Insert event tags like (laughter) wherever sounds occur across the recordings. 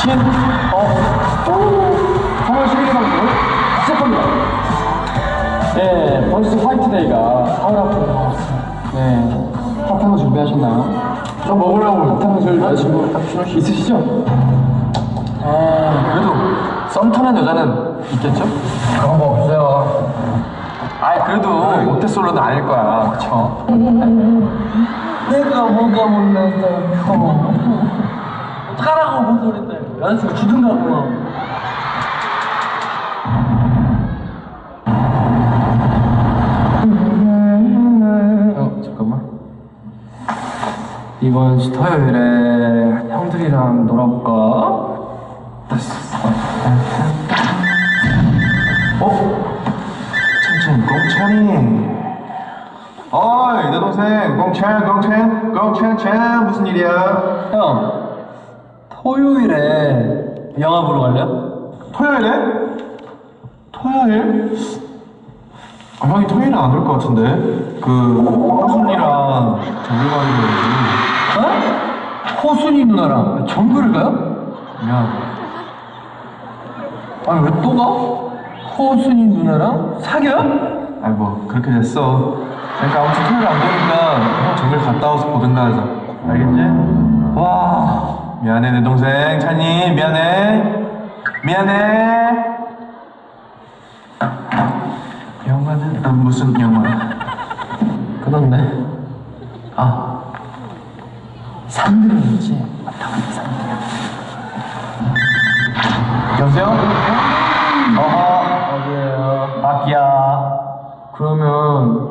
신, 어, 오, 3월 11일 방송을 시작합니다. 네, 번스 화이트데이가 하루 앞으로 다가왔습니다. 네, 사탕을 준비하셨나요? 저 먹으려고 사탕을 저희 여자친구 딱 있으시죠? 아, 그래도 썸 타는 여자는 있겠죠? 그런 거 없어요. 아이, 그래도 모태솔로는 아닐 거야, 그쵸? (laughs) 내가 뭐가 못났어 (laughs) 어떡하라고 뭔 소린데 여자친구 주든가 뭐 어, 잠깐만. 이번 주 토요일에 형들이랑 놀아볼까? 어? 천천히 공찬이 어이 내 동생 공찬 공찬 공찬찬 무슨 일이야 형 토요일에 영화 보러 갈래요? 토요일에? 토요일? 아, 형이 토요일에 안올 것 같은데 그 호순이랑 정글 가기로 어? 호순이 누나랑 정글을 가요? 미안 아니 왜 또 가? 호순이 누나랑 사겨요? 아이 뭐 그렇게 됐어 그러니까 아무튼 토요일 안 보니까 형 정글 갔다 와서 보든가 하자 알겠지? 와 미안해 내 동생. 찬이 미안해. 미안해. 영화는 아, 무슨 영화 끝났네. 아. 산들이었지? 맞다 맞다 산들 여보세요? 어허. 어디에요? 아기야 그러면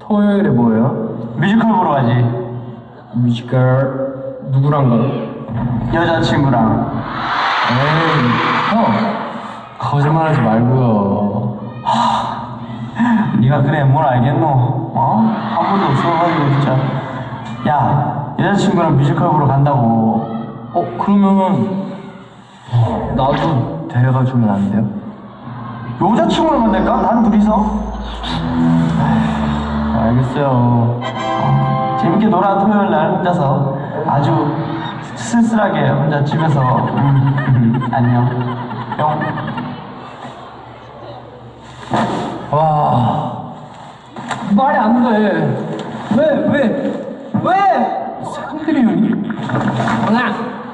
토요일에 뭐예요? 뮤지컬 보러 가지. 뮤지컬? 여자친구랑 에이 형 거짓말하지 말고요 네가 그래 뭘 알겠노? 어? 한 번도 없어가지고 진짜 야 여자친구랑 뮤지컬 보러 간다고 어 그러면 나도 데려가 주면 안 돼요? 여자친구를 만날까? 난 둘이서 알겠어요 재밌게 놀아 토요일 날 혼자서 아주 쓸쓸하게 혼자 집에서. 음, 안녕. 뿅. 와. 말이 안돼. 왜왜 형이 뭐야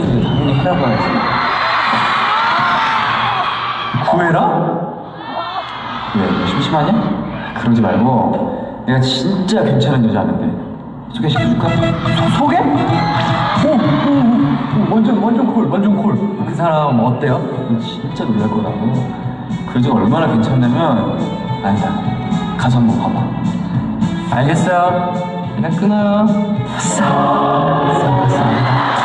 화이트데이인데 당연히 하라고 해야지 구해라? 왜 심심하냐? 그러지 말고 내가 진짜 괜찮은 여자 아는데 소개시켜줄까? 소, 소개? 오, 오, 오, 오, 완전 완전 콜 완전 콜그 사람 어때요? 너 진짜 놀랄 거라고 그 여자가 얼마나 괜찮냐면 아니다 가서 한번 봐봐 알겠어요 그냥 끊어요 아싸 아싸 아싸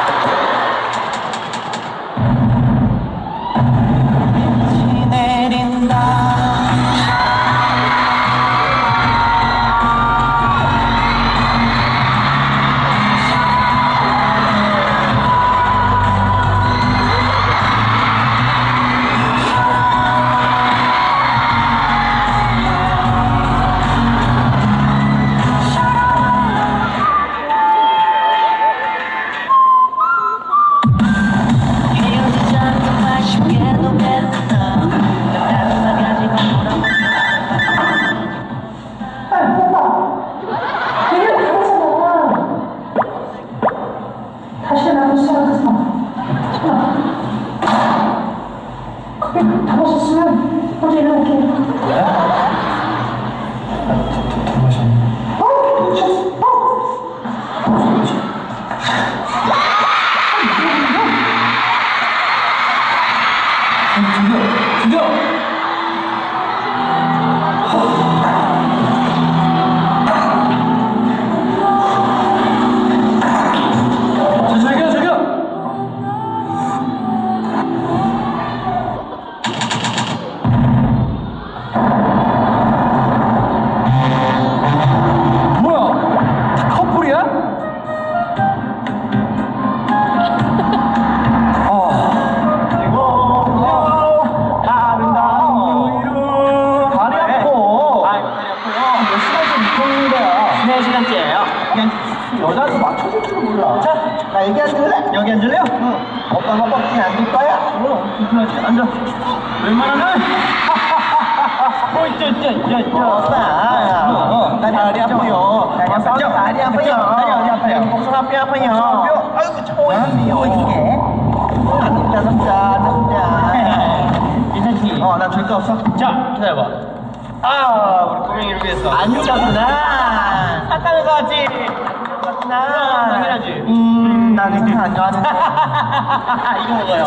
여기 앉을래요? 응. 오빠가 뻑지 앉을 거야? 응. 불편하지. 앉아. 웬만하면. (laughs) 어, 있죠, 있죠, 있죠, 있죠. 오빠. 어, 다리 다리 아파요. 다리 아파요. 다리 아파요. 다리 어디 아파요? 복숭 앞이 아파요. 아이고, 초인이요. 이게. 남자, 남자, 남자. 괜찮지? 어, 나 줄 거 없어? 자, 기다려봐. 아, 우리 꾸명이를 위해서. 안 주잖아. 사탕을 가지. 나 당연하지. 음, 나는 사탕 안 좋아하는데. 이거 먹어요.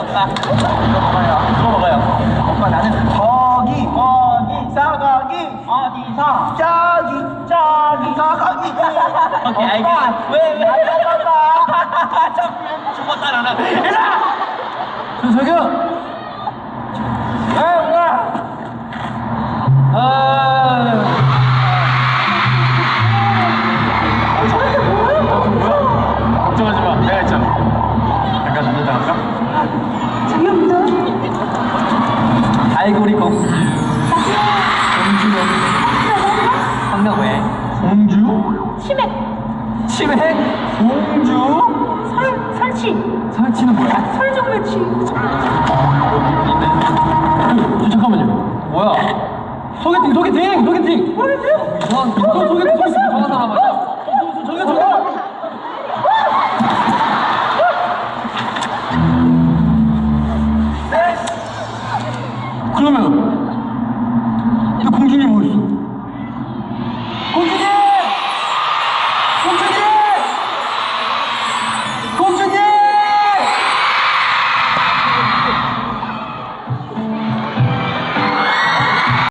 이거 먹어요. 이거 먹어요. 오빠 나는 저기 어디 사가기 어디서 저기 저기 사가기. 오케이 알겠어. 왜왜 봐봐. 죽었다 나는. 얘들아. 준석이 치맥, 치맥? 공주? 설, 설치, 설치는 뭐야? 설정매치. 저, 잠깐만요 뭐야? 소개팅 소개팅 소개팅 뭐라고요? 이상한 소개팅 소개팅